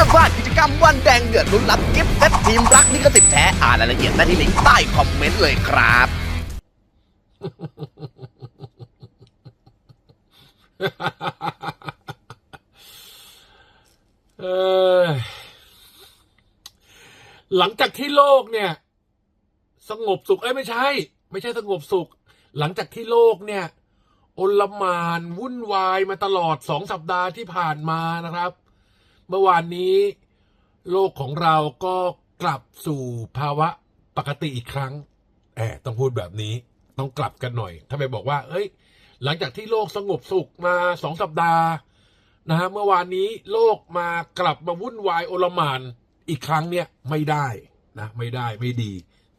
ามพลาดกิจกรรมวันแดงเดือดลุ้นรับกิฟต์เซตทีมรักลิขสิทธิ์แท้ อ่านรายละเอียดได้ที่ลิงก์ใต้คอมเมนต์เลยครับหลังจากที่โลกเนี่ย สงบสุข เอ้ยไม่ใช่ ไม่ใช่สงบสุข หลังจากที่โลกเนี่ยอลมานวุ่นวายมาตลอดสองสัปดาห์ที่ผ่านมานะครับ เมื่อวานนี้ โลกของเราก็กลับสู่ภาวะปกติอีกครั้งแอบต้องพูดแบบนี้ต้องกลับกันหน่อย ถ้าไปบอกว่า เอ้ย หลังจากที่โลกสงบสุขมาสองสัปดาห์นะฮะเมื่อวานนี้โลกมากลับมาวุ่นวายโอลมานอีกครั้งเนี่ยไม่ได้นะไม่ได้ไม่ดี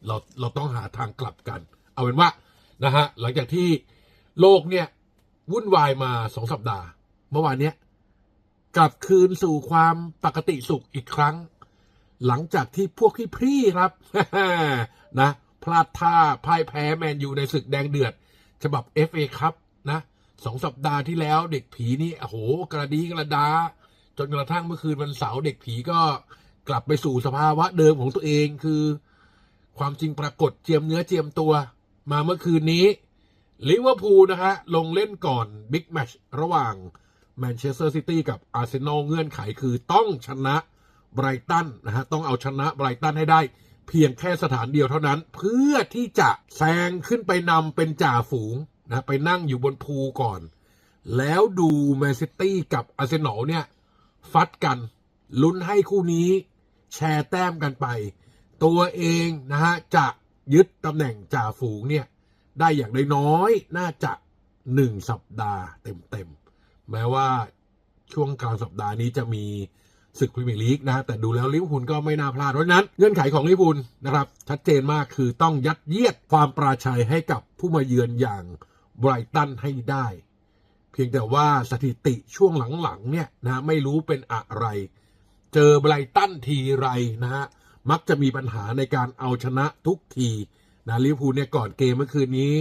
เราเราต้องหาทางกลับกัน เอาเป็นว่านะฮะหลังจากที่โลกเนี่ยวุ่นวายมาสองสัปดาห์ เมื่อวานเนี้ย กลับคืนสู่ความปกติสุขอีกครั้ง หลังจากที่พวกพี่พี่ครับนะพลาดท่าพ่ายแพ้แมนยูในศึกแดงเดือด ฉบับ FA ครับนะสองสัปดาห์ที่แล้วเด็กผีนี่โอ้โห กระดีกระดา จนกระทั่งเมื่อคืนวันเสาร์เด็กผีก็กลับไปสู่สภาวะเดิมของตัวเองคือ ความจริงปรากฏเจียมเนื้อเจียมตัว มาเมื่อคืนนี้ลิเวอร์พูลนะฮะลงเล่นก่อนบิ๊กแมชระหว่าง แมนเชสเตอร์ซิตี้กับอาร์เซนอลเงื่อนไขคือต้องชนะไบรตันนะฮะต้องเอาชนะไบรตันให้ได้ เพียงแค่สถานเดียวเท่านั้น เพื่อที่จะแซงขึ้นไปนำเป็นจ่าฝูงนะไปนั่งอยู่บนภูก่อน แล้วดูแมนซิตี้กับอาร์เซนอลเนี่ย ฟัดกันลุ้นให้คู่นี้แชร์แต้มกันไป ตัวเองนะฮะจะยึดตำแหน่งจ่าฝูงเนี่ย ได้อย่างน้อยๆน่าจะหนึ่งสัปดาห์เต็มๆ แม้ว่าช่วงกลางสัปดาห์นี้จะมีศึกพรีเมียร์ลีกนะแต่ดูแล้วลิเวอร์พูลก็ไม่น่าพลาดเพราะนั้นเงื่อนไขของลิเวอร์พูลนะครับ ชัดเจนมากคือต้องยัดเยียดความปราชัยให้กับผู้มาเยือนอย่างไบรตันให้ได้ เพียงแต่ว่าสถิติช่วงหลังๆเนี่ยนะไม่รู้เป็นอะไร เจอไบรตันทีไรนะฮะมักจะมีปัญหาในการเอาชนะทุกทีนะลิเวอร์พูลเนี่ยก่อนเกมเมื่อคืนนี้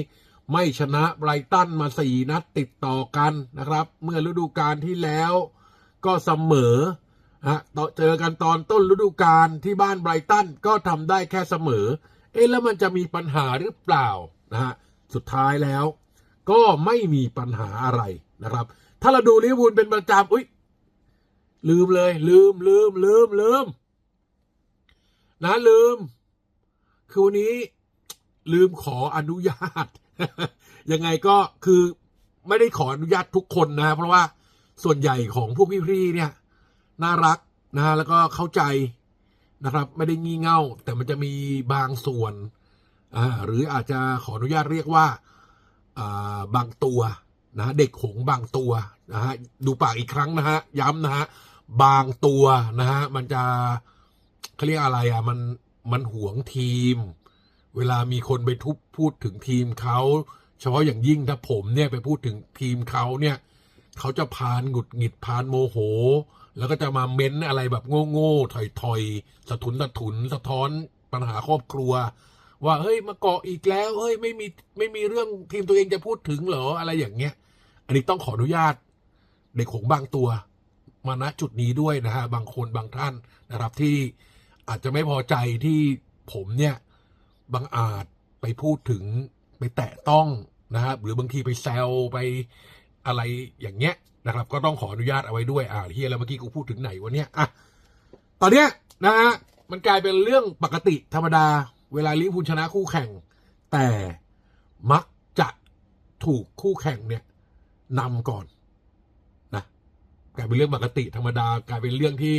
ไม่ชนะไบรตันมาสี่นัดติดต่อกันนะครับ เมื่อฤดูกาลที่แล้วก็เสมอฮะเจอกันตอนต้นฤดูกาลที่บ้านไบรตันก็ทำได้แค่เสมอ เอ๊ะแล้วมันจะมีปัญหาหรือเปล่านะฮะสุดท้ายแล้ว ก็ไม่มีปัญหาอะไรนะครับ ถ้าเราดูลิเวอร์พูลเป็นประจำอุ้ยลืมเลย ลืมลืมลืมลืมนะลืม คือวันนี้ลืมขออนุญาตยังไงก็คือไม่ได้ขออนุญาตทุกคนนะ เพราะว่าส่วนใหญ่ของพวกพี่ๆเนี่ย น่ารักนะฮะแล้วก็เข้าใจนะครับ ไม่ได้งี่เง่า แต่มันจะมีบางส่วนอ่าหรืออาจจะขออนุญาตเรียกว่าอ่าบางตัวนะะเด็กหงบางตัวนะฮะดูปากอีกครั้งนะฮะย้ำนะฮะบางตัวนะฮะมันจะเขาเรียกอะไรอะมันมันหวงทีม เวลามีคนไปทุบพูดถึงทีมเขาเฉพาะอย่างยิ่งถ้าผมเนี่ยไปพูดถึงทีมเขาเนี่ยเขาจะพานหงุดหงิดพานโมโห แล้วก็จะมาเม้นอะไรแบบโง่ๆถอยๆสะทุนสะทุนสะท้อนปัญหาครอบครัว ว่าเฮ้ยมาเกาะอีกแล้วเฮ้ยไม่มีไม่มีเรื่องทีมตัวเองจะพูดถึงเหรออะไรอย่างเงี้ย อันนี้ต้องขออนุญาตเด็กของบางตัว มาณจุดนี้ด้วยนะฮะบางคนบางท่านนะครับที่อาจจะไม่พอใจที่ผมเนี่ย บางอาจไปพูดถึงไปแตะต้องนะครับหรือบางทีไปแซวไปอะไรอย่างเงี้ยนะครับ ก็ต้องขออนุญาตเอาไว้ด้วยอ่าเฮียแล้วเมื่อกี้กูพูดถึงไหนวะเนี่ยอะตอนเนี้ยนะฮะมันกลายเป็นเรื่องปกติธรรมดา เวลาลิเวอร์พูลชนะคู่แข่ง แต่มักจะถูกคู่แข่งเนี่ยนำก่อนนะกลายเป็นเรื่องปกติธรรมดากลายเป็นเรื่องที่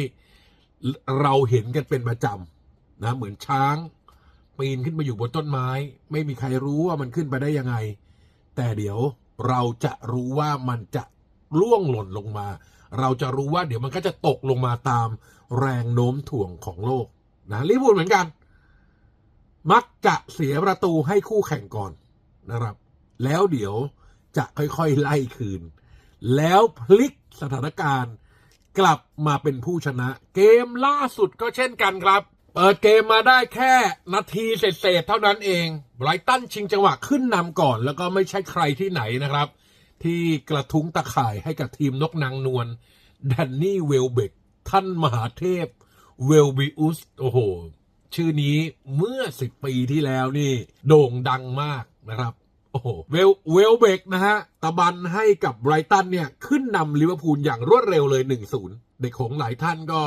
เราเห็นกันเป็นประจำนะเหมือนช้าง ปีนขึ้นมาอยู่บนต้นไม้ ไม่มีใครรู้ว่ามันขึ้นไปได้ยังไง แต่เดี๋ยวเราจะรู้ว่ามันจะล่วงหล่นลงมา เราจะรู้ว่าเดี๋ยวมันก็จะตกลงมาตามแรงโน้มถ่วงของโลกนะลิเวอร์พูลเหมือนกัน มักจะเสียประตูให้คู่แข่งก่อนนะครับ แล้วเดี๋ยวจะค่อยๆไล่คืน แล้วพลิกสถานการณ์กลับมาเป็นผู้ชนะ เกมล่าสุดก็เช่นกันครับ เปิดเกมมาได้แค่นาทีเศษๆเท่านั้นเองไบรตันชิงจังหวะขึ้นนำก่อน แล้วก็ไม่ใช่ใครที่ไหนนะครับ ที่กระทุ้งตะข่ายให้กับทีมนกนางนวลแดนนี่เวลเบกท่านมหาเทพเวลบิอุสโอ้โห ชื่อนี้เมื่อสิบปีที่แล้วนี่โด่งดังมากนะครับโอ้โหเวลเวลเบกนะฮะ ตะบันให้กับไบรตันเนี่ย ขึ้นนำลิเวอร์พูลอย่างรวดเร็วเลย 1-0 เด็กของหลายท่านก็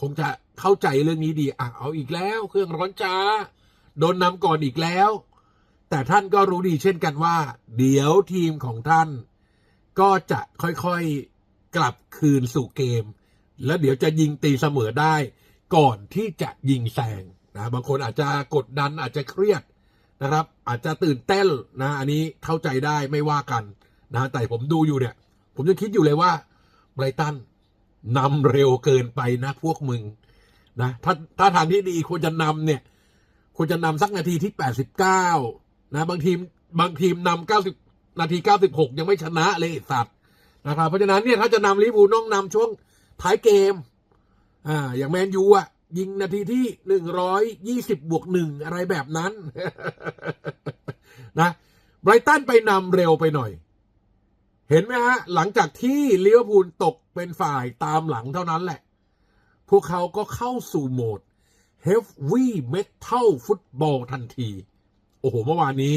คงจะ เข้าใจเรื่องนี้ดีอะเอาอีกแล้ว เครื่องร้อนจ้า โดนนำก่อนอีกแล้ว แต่ท่านก็รู้ดีเช่นกันว่า เดี๋ยวทีมของท่าน ก็จะค่อยๆกลับคืนสู่เกม แล้วเดี๋ยวจะยิงตีเสมอได้ ก่อนที่จะยิงแซงนะบางคนอาจจะกดดันอาจจะเครียดนะครับ อาจจะตื่นเต้นนะ อันนี้เข้าใจได้ไม่ว่ากันนะแต่ผมดูอยู่เนี่ย ผมยังคิดอยู่เลยว่าไบรตันนำเร็วเกินไปนะพวกมึง นะถ้าถ้าทางที่ดีควรจะนำเนี่ยควรจะนำสักนาทีที่แปดสิบเก้านะบางทีมบางทีมนำเก้าสิบนาทีเก้าสิบหกยังไม่ชนะเลยสัตว์นะครับเพราะฉะนั้นเนี่ยถ้าจะนำลิเวอร์พูลต้องนำช่วงท้ายเกมอ่าอย่างแมนยูอะยิงนาทีที่หนึ่งร้อยยี่สิบบวกหนึ่งอะไรแบบนั้นนะไบรตันไปนำเร็วไปหน่อย เห็นไหมฮะ หลังจากที่ลิเวอร์พูลตกเป็นฝ่ายตามหลังเท่านั้นแหละ พวกเขาก็เข้าสู่โหมด Heavy Metal Football ทันที โอ้โห เมื่อวานนี้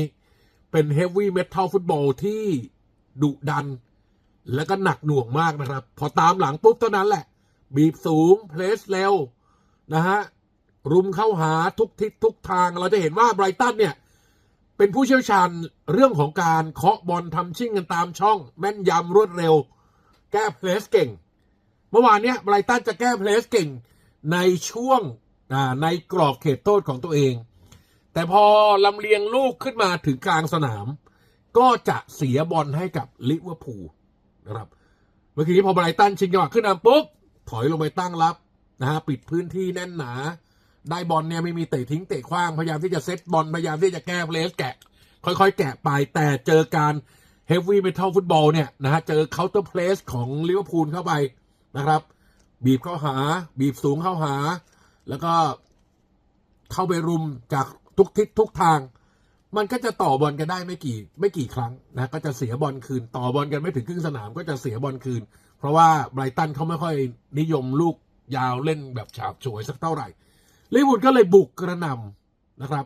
เป็น Heavy Metal Football ที่ดุดัน และก็หนักหน่วงมากนะครับ พอตามหลังปุ๊บเท่านั้นแหละ บีบสูง เพลสเร็ว นะฮะ รุมเข้าหาทุกทิศทุกทาง เราจะเห็นว่าไบรตันเนี่ย เป็นผู้เชี่ยวชาญเรื่องของการเคาะบอลทำชิ่งกันตามช่อง แม่นยำรวดเร็ว แก้เพลสเก่ง มื่อวานเนี้ยไบรตันจะแก้เพลสเก่งในช่วงในกรอบเขตโทษของตัวเอง แต่พอลำเลียงลูกขึ้นมาถึงกลางสนาม ก็จะเสียบอลให้กับลิเวอร์พูลนะครับ เมื่อกี้พอไบรตันชิงจังหวะขึ้นนำปุ๊บ ถอยลงไปตั้งรับนะฮะปิดพื้นที่แน่นหนา ได้บอลเนี่ยไม่มีเตะทิ้งเตะขว้างพยายามที่จะเซตบอลพยายามที่จะแก้เพลสแกะ ค่อยๆ แกะไปแต่เจอการเฮฟวี่เมทัลฟุตบอลเนี่ยนะฮะเจอเคาน์เตอร์เพลสของลิเวอร์พูลเข้าไป นะครับ บีบเข้าหา บีบสูงเข้าหา แล้วก็เข้าไปรุมจากทุกทิศทุกทาง มันก็จะต่อบอลกันได้ไม่กี่ไม่กี่ครั้งนะก็จะเสียบอลคืน ต่อบอลกันไม่ถึงครึ่งสนามก็จะเสียบอลคืน เพราะว่าไบรตันเขาไม่ค่อยนิยมลูกยาวเล่นแบบฉาบฉวยสักเท่าไหร่ลิเวอร์พูลก็เลยบุกกระนำนะครับ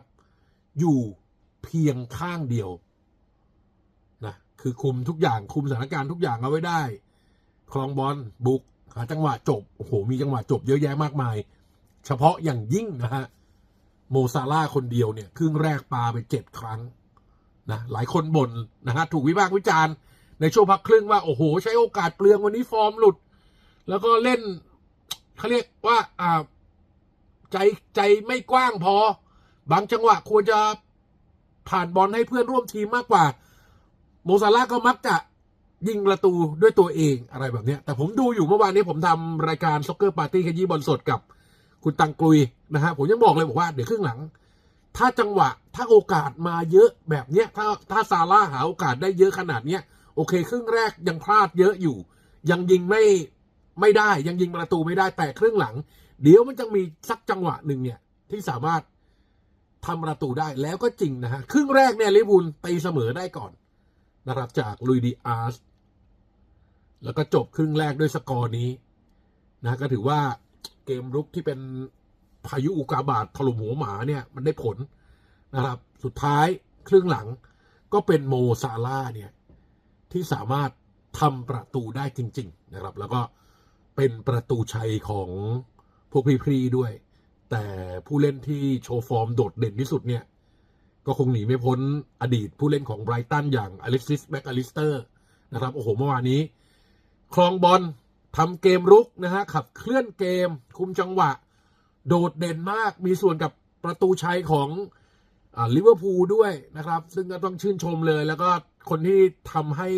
อยู่เพียงข้างเดียวนะคือคุมทุกอย่างคุมสถานการณ์ทุกอย่างเอาไว้ได้ครองบอลบุก จังหวะจบ โอ้โห มีจังหวะจบเยอะแยะมากมาย เฉพาะอย่างยิ่งนะฮะ โมซาร่าคนเดียวเนี่ย ครึ่งแรกปาไปเจ็ดครั้งนะ หลายคนบ่นนะฮะ ถูกวิพากษ์วิจารณ์ ในช่วงพักครึ่งว่า โอ้โห ใช้โอกาสเปลืองวันนี้ฟอร์มหลุด แล้วก็เล่นเขาเรียกว่า อ่า ใจใจไม่กว้างพอ บางจังหวะควรจะผ่านบอลให้เพื่อนร่วมทีมมากกว่า โมซาร่าก็มักจะ ยิงประตูด้วยตัวเองอะไรแบบนี้แต่ผมดูอยู่เมื่อวานนี้ผมทำรายการซ็อกเกอร์ปาร์ตี้ขยี้บอลสดกับคุณตังกลุยนะฮะผมยังบอกเลยบอกว่าเดี๋ยวครึ่งหลัง ถ้าจังหวะถ้าโอกาสมาเยอะแบบเนี้ยถ้าถ้าซาร่าหาโอกาสได้เยอะขนาดเนี้ยโอเค ครึ่งแรกยังพลาดเยอะอยู่ ยังยิงไม่ไม่ได้ยังยิงประตูไม่ได้แต่ครึ่งหลัง เดี๋ยวมันจะมีสักจังหวะหนึ่งเนี่ยที่สามารถทำประตูได้แล้วก็จริงนะฮะครึ่งแรกเนี่ยลิเวอร์พูลตีเสมอได้ก่อนนะครับจากลุยดีอาร์ส แล้วก็จบครึ่งแรกด้วยสกอร์นี้ นะก็ถือว่าเกมรุกที่เป็นพายุอุกาบาตถล่มหัวหมาเนี่ยมันได้ผลนะครับ สุดท้ายครึ่งหลังก็เป็นโมซาร่าเนี่ยที่สามารถทำประตูได้จริง ๆ นะครับ แล้วก็เป็นประตูชัยของพวกพีๆด้วย แต่ผู้เล่นที่โชว์ฟอร์มโดดเด่นที่สุดเนี่ย ก็คงหนีไม่พ้นอดีตผู้เล่นของไบรตันอย่างอเล็กซิสแบ็กอลิสเตอร์นะครับ โอ้โหเมื่อวานนี้ ครองบอลทำเกมรุกนะฮะขับเคลื่อนเกม คุมจังหวะ โดดเด่นมากมีส่วนกับประตูชัยของอลิเวอร์พูลด้วยนะครับ ซึ่งก็ต้องชื่นชมเลย แล้วก็คนที่ทำให้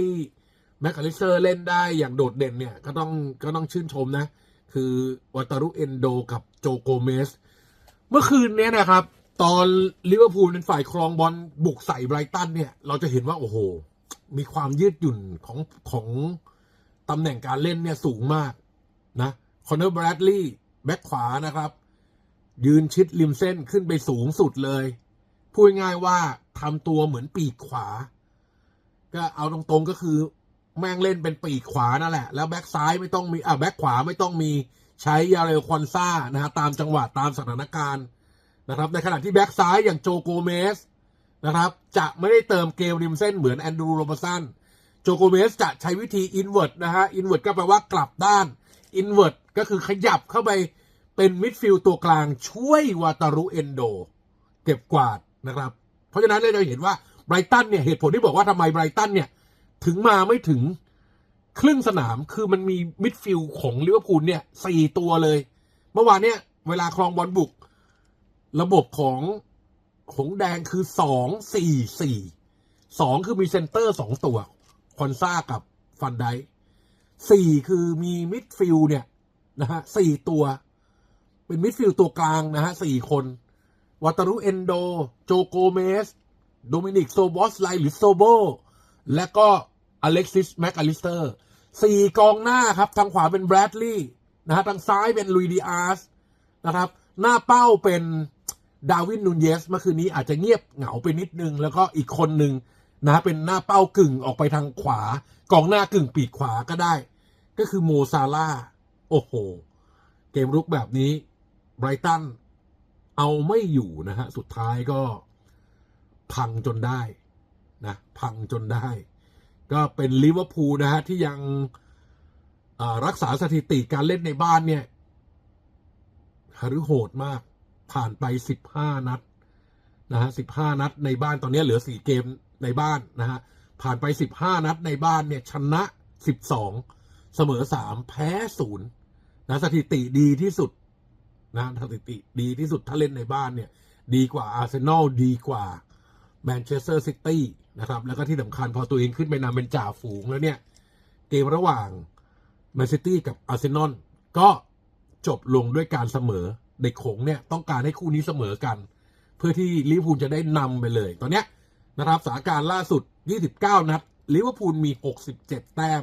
แม็กอลิสเตอร์เล่นได้อย่างโดดเด่นเนี่ย ก็ต้องก็ต้องชื่นชมนะ คือวัตารุเอนโดกับโจโกเมส เมื่อคืนนี้นะครับ ตอนลิเวอร์พูลเป็นฝ่ายครองบอลบุกใส่ไบรตันเนี่ย เราจะเห็นว่า โอ้โห มีความยืดหยุ่นของของ ตำแหน่งการเล่นเนี่ยสูงมากนะคอนเนอร์แบรดลีย์แบ็คขวานะครับ ยืนชิดริมเส้นขึ้นไปสูงสุดเลย พูดง่ายว่าทำตัวเหมือนปีกขวา ก็เอาตรงๆก็คือ แม่งเล่นเป็นปีกขวานั่นแหละ แล้วแบ็คซ้ายไม่ต้องมีอ่าแบ็คขวาไม่ต้องมีใช้ยาเรลควันซ่านะฮะตามจังหวะตามสถานการณ์นะครับ ในขณะที่แบ็กซ้ายอย่างโจโกเมสนะครับ จะไม่ได้เติมเกมริมเส้นเหมือนแอนดรูโรบสัน โจโกเมสจะใช้วิธีอินเว r ร์ตนะฮะอินเว r ร์ตก็แปลว่ากลับด้านอินเว r ร์ตก็คือขยับเข้าไปเป็นมิดฟิลด์ตัวกลางช่วยวาตารุเอนโด เก็บกวาดนะครับ เพราะฉะนั้นเราจะเห็นว่าไบรตันเนี่ยเหตุผลที่บอกว่าทำไมไบรตันเนี่ยถึงมาไม่ถึงครึ่งสนามคือมันมีมิดฟิลด์ของลิเวอร์พูลเนี่ยสี่ตัวเลย เมื่อวานเนี่ยเวลาครองบอลบุก ระบบของหงแดงคือสองสี่สี่สองคือมีเซนเตอร์สองตัว คอนซ่ากับฟันไดสี่คือมีมิดฟิลเนี่ยนะฮะสี่ตัว เป็นมิดฟิลตัวกลางนะฮะสี่คนวาตารุเอนโด โจโกเมส โดมินิก โซบอสไลหรือโซโบ และก็อเล็กซิสแมคอลิสเตอร์สี่กองหน้าครับ ทางขวาเป็นแบรดลีย์นะฮะทางซ้ายเป็นลุยดิอาสนะครับ หน้าเป้าเป็นดาวินนูนเยส เมื่อคืนนี้อาจจะเงียบเหงาไปนิดนึง แล้วก็อีกคนหนึ่ง นะฮะเป็นหน้าเป้ากึ่งออกไปทางขวากองหน้ากึ่งปีกขวาก็ได้ ก็คือโมซาร่าโอ้โห เกมรุกแบบนี้ไบรตันเอาไม่อยู่นะฮะ สุดท้ายก็พังจนได้นะพังจนได้ ก็เป็นลิเวอร์พูลนะฮะ ที่ยังรักษาสถิติการเล่นในบ้านเนี่ยหฤโหดมากผ่านไปสิบห้านัดนะฮะสิบห้านัดในบ้านตอนนี้เหลือสี่เกม ในบ้านนะฮะผ่านไปสิบห้านัดในบ้านเนี่ยชนะสิบสองเสมอสามแพ้ศูนย์นะสถิติดีที่สุดนะสถิติดีที่สุดถ้าเล่นในบ้านเนี่ย ดีกว่าอาร์เซนอลดีกว่าแมนเชสเตอร์ซิตี้นะครับ แล้วก็ที่สำคัญพอตัวเองขึ้นไปนำเป็นจ่าฝูงแล้วเนี่ย เกมระหว่างแมนซิตี้กับอาร์เซนอลก็จบลงด้วยการเสมอเด็กขงเนี่ยต้องการให้คู่นี้เสมอกัน เพื่อที่ลิเวอร์พูลจะได้นำไปเลย ตอนเนี้ย นะครับสถานการณ์ล่าสุด 29 นัดลิเวอร์พูลมี 67 แต้ม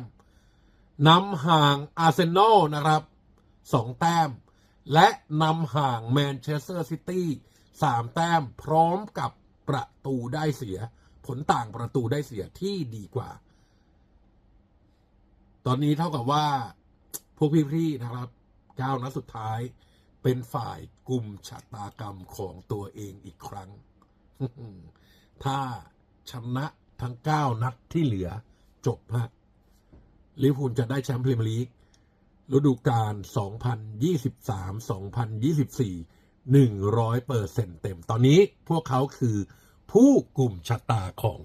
นำห่างอาร์เซนอลนะครับ 2 แต้ม และนำห่างแมนเชสเตอร์ซิตี้สามแต้ม พร้อมกับประตูได้เสีย ผลต่างประตูได้เสียที่ดีกว่า ตอนนี้เท่ากับว่า พวกพี่ๆนะครับเก้านัดสุดท้ายเป็นฝ่ายกลุ่มชะตากรรมของตัวเองอีกครั้ง ถ้าชนะทั้งเก้านัดที่เหลือจบฮะลิเวอร์พูลจะได้แชมป์พรีเมียร์ลีกฤดูกาล 2023-2024 100เปอร์เซ็นเต็ม ตอนนี้พวกเขาคือผู้กลุ่มชะตาของ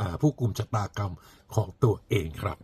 อผู้กลุ่มชะตากรรมของตัวเองครับ